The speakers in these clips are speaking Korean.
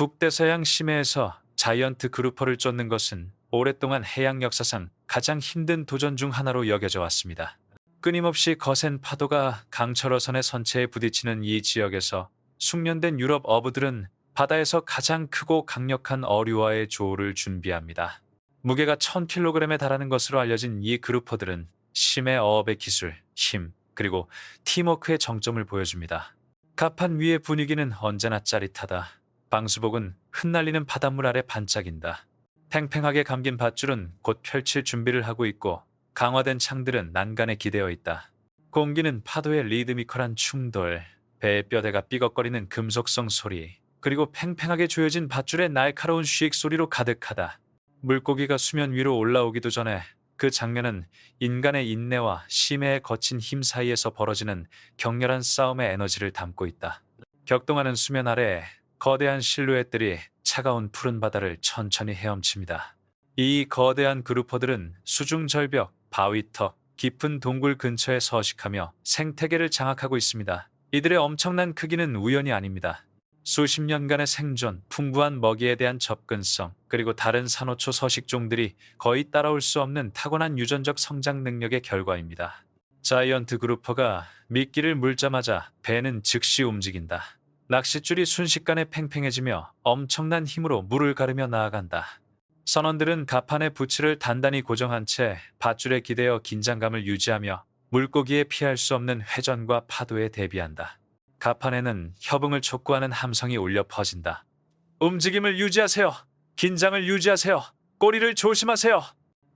북대서양 심해에서 자이언트 그루퍼를 쫓는 것은 오랫동안 해양 역사상 가장 힘든 도전 중 하나로 여겨져 왔습니다. 끊임없이 거센 파도가 강철어선의 선체에 부딪히는 이 지역에서 숙련된 유럽 어부들은 바다에서 가장 크고 강력한 어류와의 조우를 준비합니다. 무게가 1000kg에 달하는 것으로 알려진 이 그루퍼들은 심해 어업의 기술, 힘, 그리고 팀워크의 정점을 보여줍니다. 갑판 위의 분위기는 언제나 짜릿하다. 방수복은 흩날리는 바닷물 아래 반짝인다. 팽팽하게 감긴 밧줄은 곧 펼칠 준비를 하고 있고 강화된 창들은 난간에 기대어 있다. 공기는 파도의 리드미컬한 충돌, 배의 뼈대가 삐걱거리는 금속성 소리, 그리고 팽팽하게 조여진 밧줄의 날카로운 쉬익 소리로 가득하다. 물고기가 수면 위로 올라오기도 전에 그 장면은 인간의 인내와 심해에 거친 힘 사이에서 벌어지는 격렬한 싸움의 에너지를 담고 있다. 격동하는 수면 아래 거대한 실루엣들이 차가운 푸른 바다를 천천히 헤엄칩니다. 이 거대한 그루퍼들은 수중 절벽, 바위턱, 깊은 동굴 근처에 서식하며 생태계를 장악하고 있습니다. 이들의 엄청난 크기는 우연이 아닙니다. 수십 년간의 생존, 풍부한 먹이에 대한 접근성, 그리고 다른 산호초 서식종들이 거의 따라올 수 없는 타고난 유전적 성장 능력의 결과입니다. 자이언트 그루퍼가 미끼를 물자마자 배는 즉시 움직인다. 낚싯줄이 순식간에 팽팽해지며 엄청난 힘으로 물을 가르며 나아간다. 선원들은 갑판의 부츠를 단단히 고정한 채 밧줄에 기대어 긴장감을 유지하며 물고기에 피할 수 없는 회전과 파도에 대비한다. 갑판에는 협응을 촉구하는 함성이 울려 퍼진다. 움직임을 유지하세요. 긴장을 유지하세요. 꼬리를 조심하세요.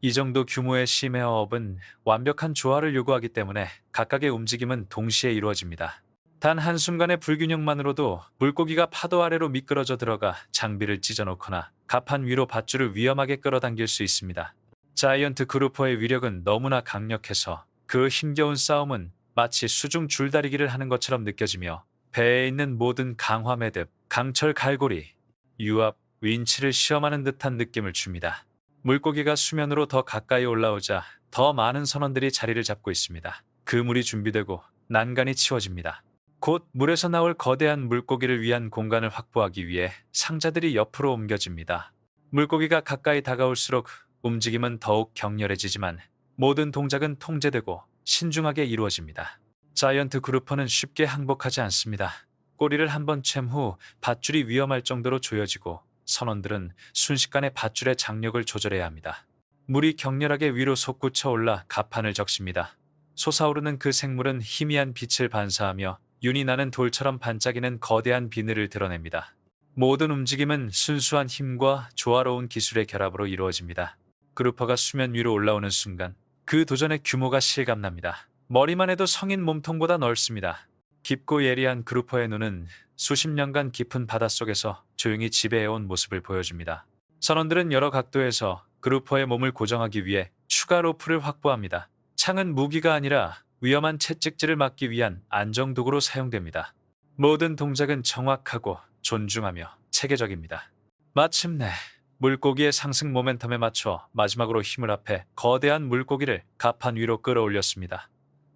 이 정도 규모의 심해어업은 완벽한 조화를 요구하기 때문에 각각의 움직임은 동시에 이루어집니다. 단 한순간의 불균형만으로도 물고기가 파도 아래로 미끄러져 들어가 장비를 찢어놓거나 갑판 위로 밧줄을 위험하게 끌어당길 수 있습니다. 자이언트 그루퍼의 위력은 너무나 강력해서 그 힘겨운 싸움은 마치 수중 줄다리기를 하는 것처럼 느껴지며 배에 있는 모든 강화 매듭, 강철 갈고리, 유압, 윈치를 시험하는 듯한 느낌을 줍니다. 물고기가 수면으로 더 가까이 올라오자 더 많은 선원들이 자리를 잡고 있습니다. 그물이 준비되고 난간이 치워집니다. 곧 물에서 나올 거대한 물고기를 위한 공간을 확보하기 위해 상자들이 옆으로 옮겨집니다. 물고기가 가까이 다가올수록 움직임은 더욱 격렬해지지만 모든 동작은 통제되고 신중하게 이루어집니다. 자이언트 그루퍼는 쉽게 항복하지 않습니다. 꼬리를 한번 챈 후 밧줄이 위험할 정도로 조여지고 선원들은 순식간에 밧줄의 장력을 조절해야 합니다. 물이 격렬하게 위로 솟구쳐 올라 갑판을 적십니다. 솟아오르는 그 생물은 희미한 빛을 반사하며 윤이 나는 돌처럼 반짝이는 거대한 비늘을 드러냅니다. 모든 움직임은 순수한 힘과 조화로운 기술의 결합으로 이루어집니다. 그루퍼가 수면 위로 올라오는 순간 그 도전의 규모가 실감납니다. 머리만 해도 성인 몸통보다 넓습니다. 깊고 예리한 그루퍼의 눈은 수십 년간 깊은 바닷속에서 조용히 지배해온 모습을 보여줍니다. 선원들은 여러 각도에서 그루퍼의 몸을 고정하기 위해 추가 로프를 확보합니다. 창은 무기가 아니라 위험한 채찍질을 막기 위한 안정도구로 사용됩니다. 모든 동작은 정확하고 존중하며 체계적입니다. 마침내 물고기의 상승 모멘텀에 맞춰 마지막으로 힘을 합해 거대한 물고기를 갑판 위로 끌어올렸습니다.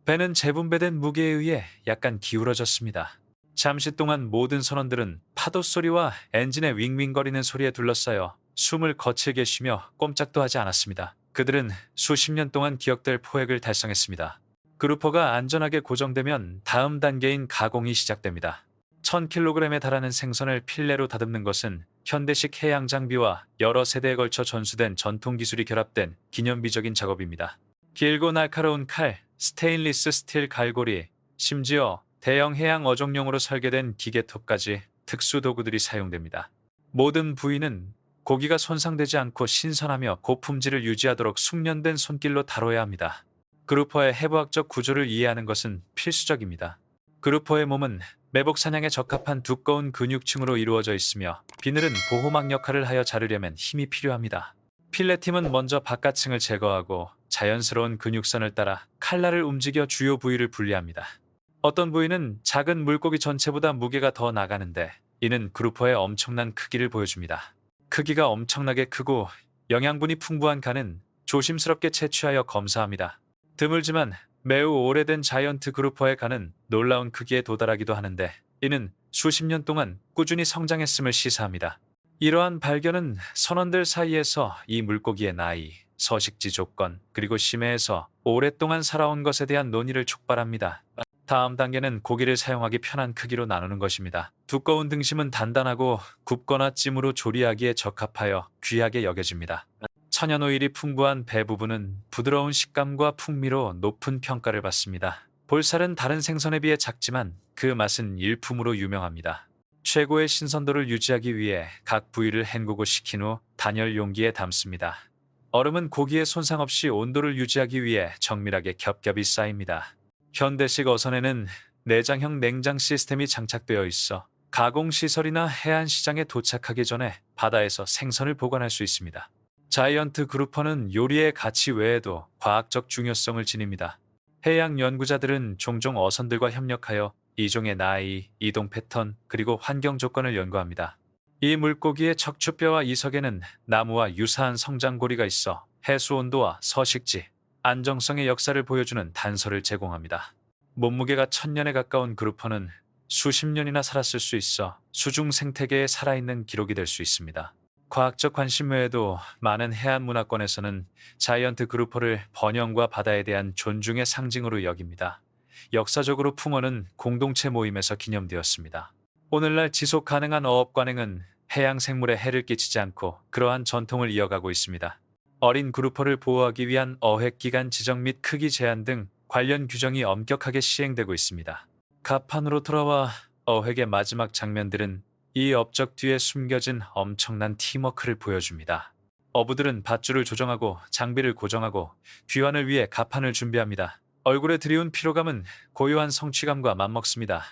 배는 재분배된 무게에 의해 약간 기울어졌습니다. 잠시 동안 모든 선원들은 파도 소리와 엔진의 윙윙거리는 소리에 둘러싸여 숨을 거칠게 쉬며 꼼짝도 하지 않았습니다. 그들은 수십 년 동안 기억될 포획을 달성했습니다. 그루퍼가 안전하게 고정되면 다음 단계인 가공이 시작됩니다. 1000kg에 달하는 생선을 필레로 다듬는 것은 현대식 해양 장비와 여러 세대에 걸쳐 전수된 전통 기술이 결합된 기념비적인 작업입니다. 길고 날카로운 칼, 스테인리스 스틸 갈고리, 심지어 대형 해양 어종용으로 설계된 기계톱까지 특수 도구들이 사용됩니다. 모든 부위는 고기가 손상되지 않고 신선하며 고품질을 유지하도록 숙련된 손길로 다뤄야 합니다. 그루퍼의 해부학적 구조를 이해하는 것은 필수적입니다. 그루퍼의 몸은 매복 사냥에 적합한 두꺼운 근육층으로 이루어져 있으며 비늘은 보호막 역할을 하여 자르려면 힘이 필요합니다. 필레팀은 먼저 바깥층을 제거하고 자연스러운 근육선을 따라 칼날을 움직여 주요 부위를 분리합니다. 어떤 부위는 작은 물고기 전체보다 무게가 더 나가는데 이는 그루퍼의 엄청난 크기를 보여줍니다. 크기가 엄청나게 크고 영양분이 풍부한 간은 조심스럽게 채취하여 검사합니다. 드물지만 매우 오래된 자이언트 그루퍼의 간은 놀라운 크기에 도달하기도 하는데 이는 수십 년 동안 꾸준히 성장했음을 시사합니다. 이러한 발견은 선원들 사이에서 이 물고기의 나이, 서식지 조건, 그리고 심해에서 오랫동안 살아온 것에 대한 논의를 촉발합니다. 다음 단계는 고기를 사용하기 편한 크기로 나누는 것입니다. 두꺼운 등심은 단단하고 굽거나 찜으로 조리하기에 적합하여 귀하게 여겨집니다. 천연 오일이 풍부한 배 부분은 부드러운 식감과 풍미로 높은 평가를 받습니다. 볼살은 다른 생선에 비해 작지만 그 맛은 일품으로 유명합니다. 최고의 신선도를 유지하기 위해 각 부위를 헹구고 식힌 후 단열 용기에 담습니다. 얼음은 고기의 손상 없이 온도를 유지하기 위해 정밀하게 겹겹이 쌓입니다. 현대식 어선에는 내장형 냉장 시스템이 장착되어 있어 가공 시설이나 해안 시장에 도착하기 전에 바다에서 생선을 보관할 수 있습니다. 자이언트 그루퍼는 요리의 가치 외에도 과학적 중요성을 지닙니다. 해양 연구자들은 종종 어선들과 협력하여 이종의 나이, 이동 패턴, 그리고 환경 조건을 연구합니다. 이 물고기의 척추뼈와 이석에는 나무와 유사한 성장고리가 있어 해수 온도와 서식지, 안정성의 역사를 보여주는 단서를 제공합니다. 몸무게가 천년에 가까운 그루퍼는 수십 년이나 살았을 수 있어 수중 생태계에 살아있는 기록이 될 수 있습니다. 과학적 관심 외에도 많은 해안 문화권에서는 자이언트 그루퍼를 번영과 바다에 대한 존중의 상징으로 여깁니다. 역사적으로 풍어는 공동체 모임에서 기념되었습니다. 오늘날 지속 가능한 어업 관행은 해양 생물에 해를 끼치지 않고 그러한 전통을 이어가고 있습니다. 어린 그루퍼를 보호하기 위한 어획 기간 지정 및 크기 제한 등 관련 규정이 엄격하게 시행되고 있습니다. 가판으로 돌아와 어획의 마지막 장면들은 이 업적 뒤에 숨겨진 엄청난 팀워크를 보여줍니다. 어부들은 밧줄을 조정하고 장비를 고정하고 귀환을 위해 가판을 준비합니다. 얼굴에 드리운 피로감은 고요한 성취감과 맞먹습니다.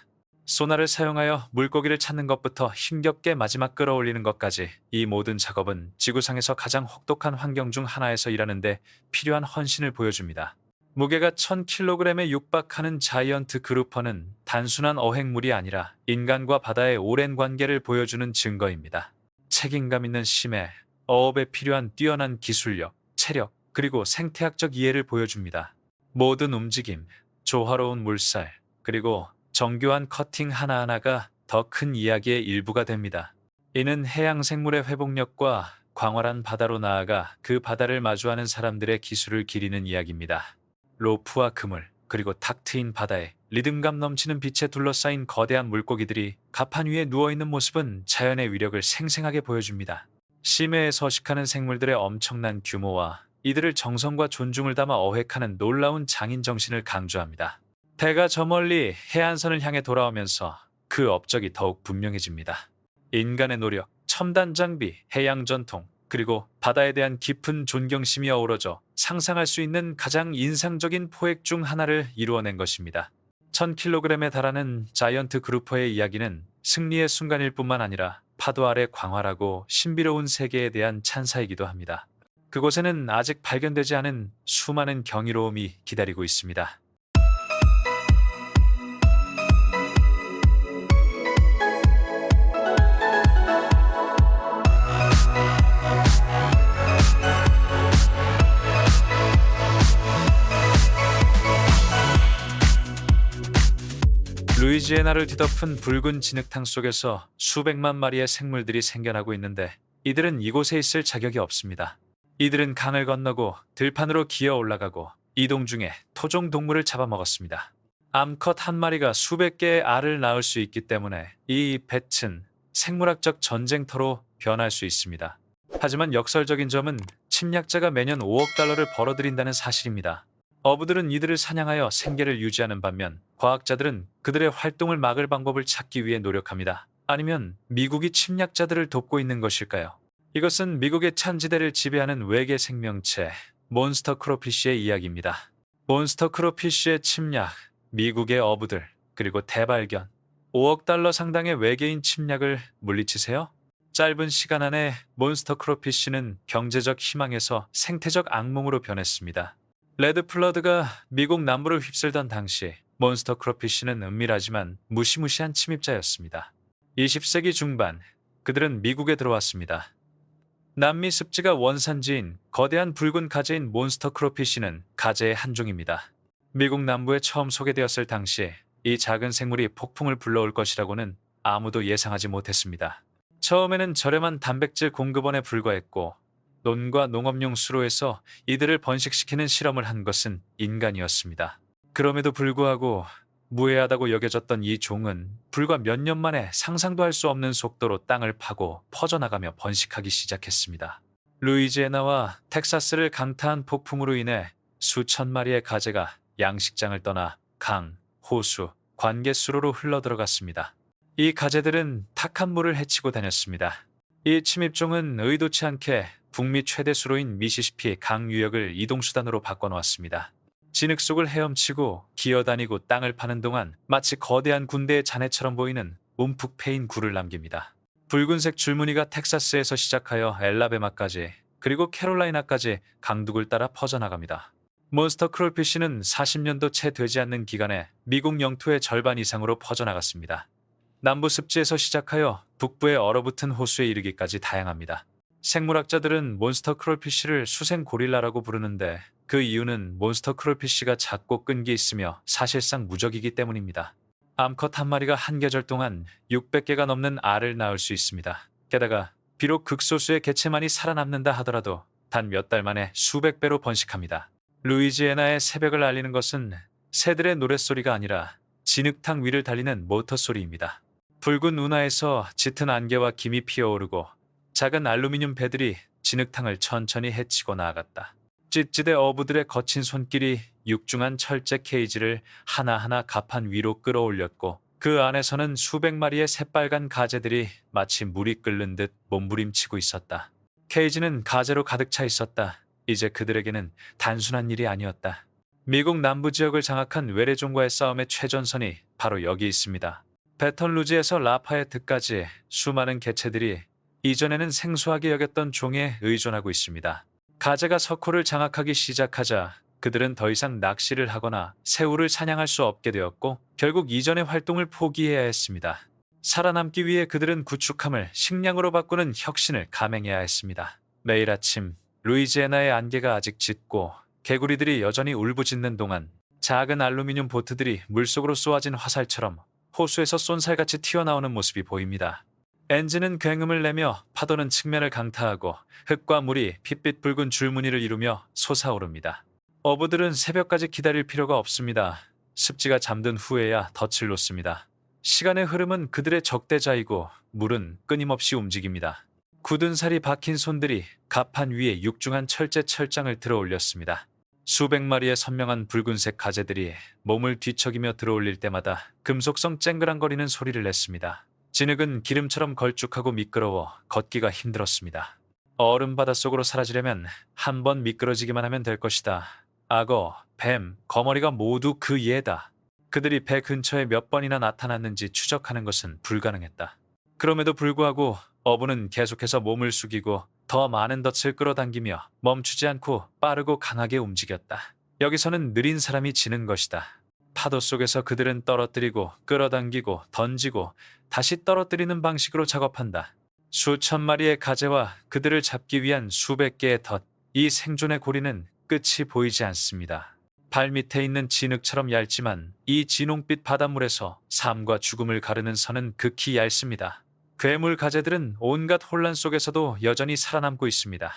소나를 사용하여 물고기를 찾는 것부터 힘겹게 마지막 끌어올리는 것까지 이 모든 작업은 지구상에서 가장 혹독한 환경 중 하나에서 일하는데 필요한 헌신을 보여줍니다. 무게가 1000kg에 육박하는 자이언트 그루퍼는 단순한 어획물이 아니라 인간과 바다의 오랜 관계를 보여주는 증거입니다. 책임감 있는 심해, 어업에 필요한 뛰어난 기술력, 체력, 그리고 생태학적 이해를 보여줍니다. 모든 움직임, 조화로운 물살, 그리고 정교한 커팅 하나하나가 더 큰 이야기의 일부가 됩니다. 이는 해양 생물의 회복력과 광활한 바다로 나아가 그 바다를 마주하는 사람들의 기술을 기리는 이야기입니다. 로프와 그물, 그리고 탁 트인 바다에 리듬감 넘치는 빛에 둘러싸인 거대한 물고기들이 가판 위에 누워있는 모습은 자연의 위력을 생생하게 보여줍니다. 심해에 서식하는 생물들의 엄청난 규모와 이들을 정성과 존중을 담아 어획하는 놀라운 장인 정신을 강조합니다. 배가 저 멀리 해안선을 향해 돌아오면서 그 업적이 더욱 분명해집니다. 인간의 노력, 첨단 장비, 해양 전통, 그리고 바다에 대한 깊은 존경심이 어우러져 상상할 수 있는 가장 인상적인 포획 중 하나를 이루어낸 것입니다. 1000kg에 달하는 자이언트 그루퍼의 이야기는 승리의 순간일 뿐만 아니라 파도 아래 광활하고 신비로운 세계에 대한 찬사이기도 합니다. 그곳에는 아직 발견되지 않은 수많은 경이로움이 기다리고 있습니다. 루이지애나를 뒤덮은 붉은 진흙탕 속에서 수백만 마리의 생물들이 생겨나고 있는데 이들은 이곳에 있을 자격이 없습니다. 이들은 강을 건너고 들판으로 기어 올라가고 이동 중에 토종 동물을 잡아먹었습니다. 암컷 한 마리가 수백 개의 알을 낳을 수 있기 때문에 이 뱃은 생물학적 전쟁터로 변할 수 있습니다. 하지만 역설적인 점은 침략자가 매년 5억 달러를 벌어들인다는 사실입니다. 어부들은 이들을 사냥하여 생계를 유지하는 반면 과학자들은 그들의 활동을 막을 방법을 찾기 위해 노력합니다. 아니면 미국이 침략자들을 돕고 있는 것일까요? 이것은 미국의 찬지대를 지배하는 외계 생명체 몬스터 크로피쉬의 이야기입니다. 몬스터 크로피쉬의 침략, 미국의 어부들, 그리고 대발견, 5억 달러 상당의 외계인 침략을 물리치세요? 짧은 시간 안에 몬스터 크로피쉬는 경제적 희망에서 생태적 악몽으로 변했습니다. 레드 플러드가 미국 남부를 휩쓸던 당시 몬스터 크로피쉬는 은밀하지만 무시무시한 침입자였습니다. 20세기 중반 그들은 미국에 들어왔습니다. 남미 습지가 원산지인 거대한 붉은 가재인 몬스터 크로피쉬는 가재의 한 종입니다. 미국 남부에 처음 소개되었을 당시 이 작은 생물이 폭풍을 불러올 것이라고는 아무도 예상하지 못했습니다. 처음에는 저렴한 단백질 공급원에 불과했고 논과 농업용 수로에서 이들을 번식시키는 실험을 한 것은 인간이었습니다. 그럼에도 불구하고 무해하다고 여겨졌던 이 종은 불과 몇 년 만에 상상도 할 수 없는 속도로 땅을 파고 퍼져나가며 번식하기 시작했습니다. 루이지애나와 텍사스를 강타한 폭풍으로 인해 수천 마리의 가재가 양식장을 떠나 강, 호수, 관계수로로 흘러들어갔습니다. 이 가재들은 탁한 물을 헤치고 다녔습니다. 이 침입종은 의도치 않게 북미 최대 수로인 미시시피 강 유역을 이동수단으로 바꿔놓았습니다. 진흙 속을 헤엄치고 기어다니고 땅을 파는 동안 마치 거대한 군대의 잔해처럼 보이는 움푹 패인 굴을 남깁니다. 붉은색 줄무늬가 텍사스에서 시작하여 엘라베마까지 그리고 캐롤라이나까지 강둑을 따라 퍼져나갑니다. 몬스터 크롤피쉬는 40년도 채 되지 않는 기간에 미국 영토의 절반 이상으로 퍼져나갔습니다. 남부 습지에서 시작하여 북부의 얼어붙은 호수에 이르기까지 다양합니다. 생물학자들은 몬스터 크롤피쉬를 수생 고릴라라고 부르는데 그 이유는 몬스터 크롤피쉬가 작고 끈기 있으며 사실상 무적이기 때문입니다. 암컷 한 마리가 한 계절 동안 600개가 넘는 알을 낳을 수 있습니다. 게다가 비록 극소수의 개체만이 살아남는다 하더라도 단 몇 달 만에 수백 배로 번식합니다. 루이지애나의 새벽을 알리는 것은 새들의 노랫소리가 아니라 진흙탕 위를 달리는 모터 소리입니다. 붉은 운하에서 짙은 안개와 김이 피어오르고 작은 알루미늄 배들이 진흙탕을 천천히 헤치고 나아갔다. 찌찌대 어부들의 거친 손길이 육중한 철제 케이지를 하나하나 가판 위로 끌어올렸고 그 안에서는 수백 마리의 새빨간 가재들이 마치 물이 끓는 듯 몸부림치고 있었다. 케이지는 가재로 가득 차 있었다. 이제 그들에게는 단순한 일이 아니었다. 미국 남부 지역을 장악한 외래종과의 싸움의 최전선이 바로 여기 있습니다. 베턴루즈에서 라파에트까지 수많은 개체들이 이전에는 생소하게 여겼던 종에 의존하고 있습니다. 가재가 석호를 장악하기 시작하자 그들은 더 이상 낚시를 하거나 새우를 사냥할 수 없게 되었고 결국 이전의 활동을 포기해야 했습니다. 살아남기 위해 그들은 구축함을 식량으로 바꾸는 혁신을 감행해야 했습니다. 매일 아침 루이지애나의 안개가 아직 짙고 개구리들이 여전히 울부짖는 동안 작은 알루미늄 보트들이 물속으로 쏘아진 화살처럼 호수에서 쏜살같이 튀어나오는 모습이 보입니다. 엔진은 굉음을 내며 파도는 측면을 강타하고 흙과 물이 핏빛 붉은 줄무늬를 이루며 솟아오릅니다. 어부들은 새벽까지 기다릴 필요가 없습니다. 습지가 잠든 후에야 덫을 놓습니다. 시간의 흐름은 그들의 적대자이고 물은 끊임없이 움직입니다. 굳은 살이 박힌 손들이 가판 위에 육중한 철제 철장을 들어 올렸습니다. 수백 마리의 선명한 붉은색 가재들이 몸을 뒤척이며 들어올릴 때마다 금속성 쨍그랑거리는 소리를 냈습니다. 진흙은 기름처럼 걸쭉하고 미끄러워 걷기가 힘들었습니다. 얼음 바닷속으로 사라지려면 한 번 미끄러지기만 하면 될 것이다. 악어, 뱀, 거머리가 모두 그 예다. 그들이 배 근처에 몇 번이나 나타났는지 추적하는 것은 불가능했다. 그럼에도 불구하고 어부는 계속해서 몸을 숙이고 더 많은 덫을 끌어당기며 멈추지 않고 빠르고 강하게 움직였다. 여기서는 느린 사람이 지는 것이다. 파도 속에서 그들은 떨어뜨리고 끌어당기고 던지고 다시 떨어뜨리는 방식으로 작업한다. 수천 마리의 가재와 그들을 잡기 위한 수백 개의 덫, 이 생존의 고리는 끝이 보이지 않습니다. 발 밑에 있는 진흙처럼 얇지만 이 진홍빛 바닷물에서 삶과 죽음을 가르는 선은 극히 얇습니다. 괴물 가재들은 온갖 혼란 속에서도 여전히 살아남고 있습니다.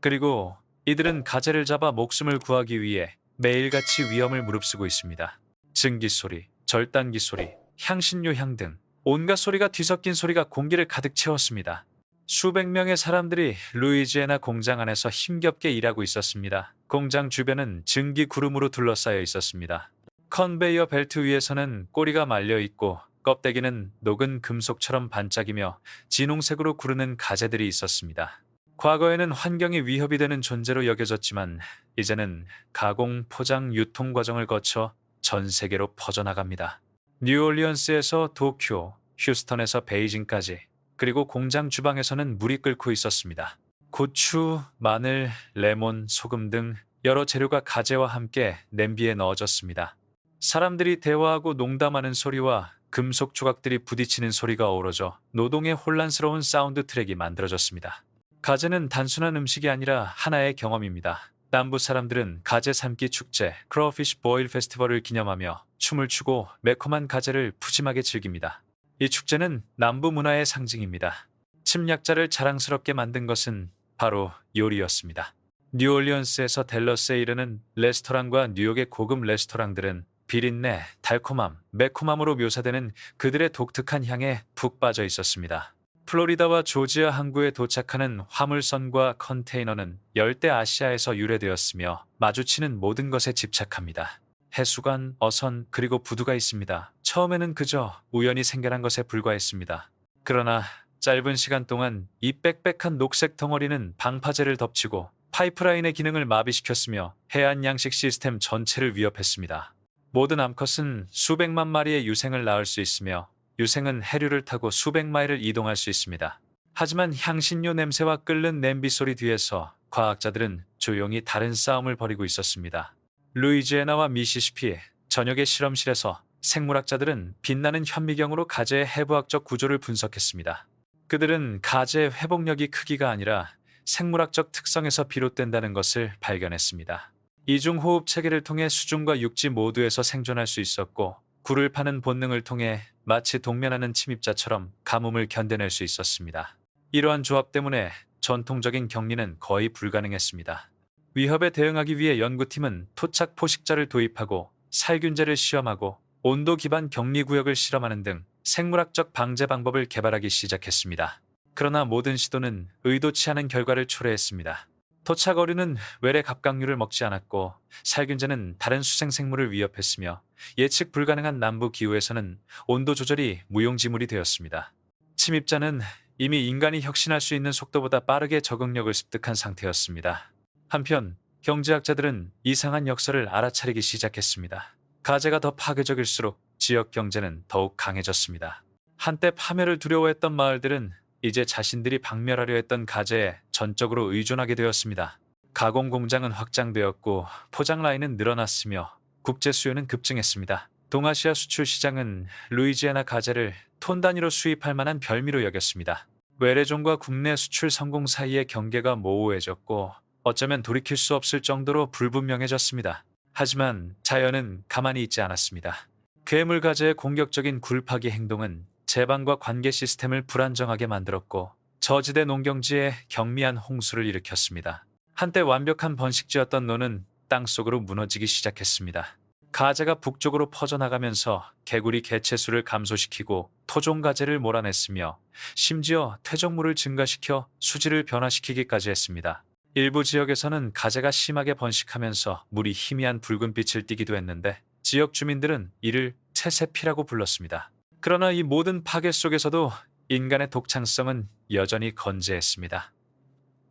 그리고 이들은 가재를 잡아 목숨을 구하기 위해 매일같이 위험을 무릅쓰고 있습니다. 증기 소리, 절단기 소리, 향신료 향 등 온갖 소리가 뒤섞인 소리가 공기를 가득 채웠습니다. 수백 명의 사람들이 루이지애나 공장 안에서 힘겹게 일하고 있었습니다. 공장 주변은 증기 구름으로 둘러싸여 있었습니다. 컨베이어 벨트 위에서는 꼬리가 말려 있고 껍데기는 녹은 금속처럼 반짝이며 진홍색으로 구르는 가재들이 있었습니다. 과거에는 환경에 위협이 되는 존재로 여겨졌지만 이제는 가공, 포장, 유통 과정을 거쳐 전 세계로 퍼져나갑니다. 뉴올리언스에서 도쿄, 휴스턴에서 베이징까지 그리고 공장 주방에서는 물이 끓고 있었습니다. 고추, 마늘, 레몬, 소금 등 여러 재료가 가재와 함께 냄비에 넣어졌습니다. 사람들이 대화하고 농담하는 소리와 금속 조각들이 부딪히는 소리가 어우러져 노동의 혼란스러운 사운드 트랙이 만들어졌습니다. 가재는 단순한 음식이 아니라 하나의 경험입니다. 남부 사람들은 가재 삶기 축제, 크로피쉬 보일 페스티벌을 기념하며 춤을 추고 매콤한 가재를 푸짐하게 즐깁니다. 이 축제는 남부 문화의 상징입니다. 침략자를 자랑스럽게 만든 것은 바로 요리였습니다. 뉴올리언스에서 델러스에 이르는 레스토랑과 뉴욕의 고급 레스토랑들은 비린내, 달콤함, 매콤함으로 묘사되는 그들의 독특한 향에 푹 빠져 있었습니다. 플로리다와 조지아 항구에 도착하는 화물선과 컨테이너는 열대 아시아에서 유래되었으며 마주치는 모든 것에 집착합니다. 해수관, 어선, 그리고 부두가 있습니다. 처음에는 그저 우연히 생겨난 것에 불과했습니다. 그러나 짧은 시간 동안 이 빽빽한 녹색 덩어리는 방파제를 덮치고 파이프라인의 기능을 마비시켰으며 해안 양식 시스템 전체를 위협했습니다. 모든 암컷은 수백만 마리의 유생을 낳을 수 있으며 유생은 해류를 타고 수백 마일을 이동할 수 있습니다. 하지만 향신료 냄새와 끓는 냄비 소리 뒤에서 과학자들은 조용히 다른 싸움을 벌이고 있었습니다. 루이지애나와 미시시피 전역의 실험실에서 생물학자들은 빛나는 현미경으로 가재의 해부학적 구조를 분석했습니다. 그들은 가재의 회복력이 크기가 아니라 생물학적 특성에서 비롯된다는 것을 발견했습니다. 이중 호흡 체계를 통해 수중과 육지 모두에서 생존할 수 있었고 굴을 파는 본능을 통해 마치 동면하는 침입자처럼 가뭄을 견뎌낼 수 있었습니다. 이러한 조합 때문에 전통적인 격리는 거의 불가능했습니다. 위협에 대응하기 위해 연구팀은 토착 포식자를 도입하고 살균제를 시험하고 온도 기반 격리 구역을 실험하는 등 생물학적 방제 방법을 개발하기 시작했습니다. 그러나 모든 시도는 의도치 않은 결과를 초래했습니다. 토착 어류는 외래 갑각류를 먹지 않았고 살균제는 다른 수생 생물을 위협했으며 예측 불가능한 남부 기후에서는 온도 조절이 무용지물이 되었습니다. 침입자는 이미 인간이 혁신할 수 있는 속도보다 빠르게 적응력을 습득한 상태였습니다. 한편 경제학자들은 이상한 역사를 알아차리기 시작했습니다. 가재가 더 파괴적일수록 지역 경제는 더욱 강해졌습니다. 한때 파멸을 두려워했던 마을들은 이제 자신들이 박멸하려 했던 가재에 전적으로 의존하게 되었습니다. 가공 공장은 확장되었고 포장 라인은 늘어났으며 국제 수요는 급증했습니다. 동아시아 수출 시장은 루이지애나 가재를 톤 단위로 수입할 만한 별미로 여겼습니다. 외래종과 국내 수출 성공 사이의 경계가 모호해졌고 어쩌면 돌이킬 수 없을 정도로 불분명해졌습니다. 하지만 자연은 가만히 있지 않았습니다. 괴물 가재의 공격적인 굴파기 행동은 제방과 관계 시스템을 불안정하게 만들었고 저지대 농경지에 경미한 홍수를 일으켰습니다. 한때 완벽한 번식지였던 노는 땅속으로 무너지기 시작했습니다. 가재가 북쪽으로 퍼져나가면서 개구리 개체수를 감소시키고 토종 가재를 몰아냈으며 심지어 퇴적물을 증가시켜 수질을 변화시키기까지 했습니다. 일부 지역에서는 가재가 심하게 번식하면서 물이 희미한 붉은빛을 띠기도 했는데 지역 주민들은 이를 채세피라고 불렀습니다. 그러나 이 모든 파괴 속에서도 인간의 독창성은 여전히 건재했습니다.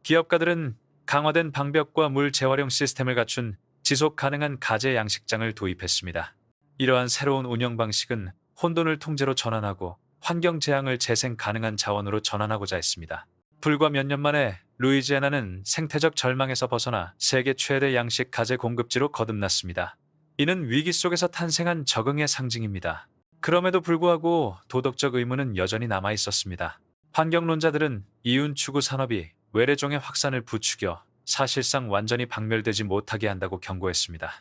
기업가들은 강화된 방벽과 물 재활용 시스템을 갖춘 지속 가능한 가재 양식장을 도입했습니다. 이러한 새로운 운영 방식은 혼돈을 통제로 전환하고 환경 재앙을 재생 가능한 자원으로 전환하고자 했습니다. 불과 몇 년 만에 루이지애나는 생태적 절망에서 벗어나 세계 최대 양식 가재 공급지로 거듭났습니다. 이는 위기 속에서 탄생한 적응의 상징입니다. 그럼에도 불구하고 도덕적 의무는 여전히 남아 있었습니다. 환경론자들은 이윤 추구 산업이 외래종의 확산을 부추겨 사실상 완전히 박멸되지 못하게 한다고 경고했습니다.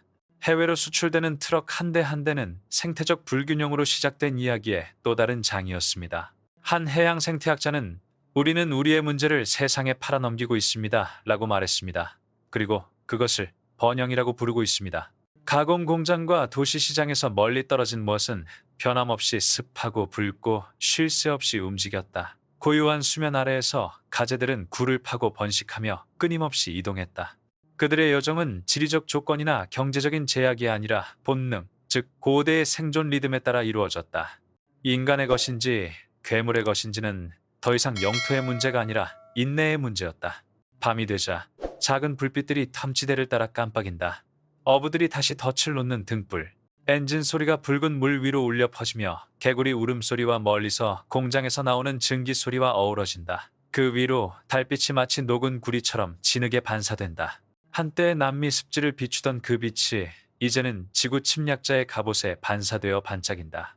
해외로 수출되는 트럭 한대한 대는 생태적 불균형으로 시작된 이야기의 또 다른 장이었습니다. 한 해양 생태학자는 우리는 우리의 문제를 세상에 팔아넘기고 있습니다. 라고 말했습니다. 그리고 그것을 번영이라고 부르고 있습니다. 가공 공장과 도시 시장에서 멀리 떨어진 무엇은 변함없이 습하고 붉고 쉴 새 없이 움직였다. 고요한 수면 아래에서 가재들은 굴을 파고 번식하며 끊임없이 이동했다. 그들의 여정은 지리적 조건이나 경제적인 제약이 아니라 본능, 즉 고대의 생존 리듬에 따라 이루어졌다. 인간의 것인지 괴물의 것인지는 더 이상 영토의 문제가 아니라 인내의 문제였다. 밤이 되자 작은 불빛들이 탐지대를 따라 깜빡인다. 어부들이 다시 덫을 놓는 등불. 엔진 소리가 붉은 물 위로 울려 퍼지며 개구리 울음소리와 멀리서 공장에서 나오는 증기 소리와 어우러진다. 그 위로 달빛이 마치 녹은 구리처럼 진흙에 반사된다. 한때 남미 습지를 비추던 그 빛이 이제는 지구 침략자의 갑옷에 반사되어 반짝인다.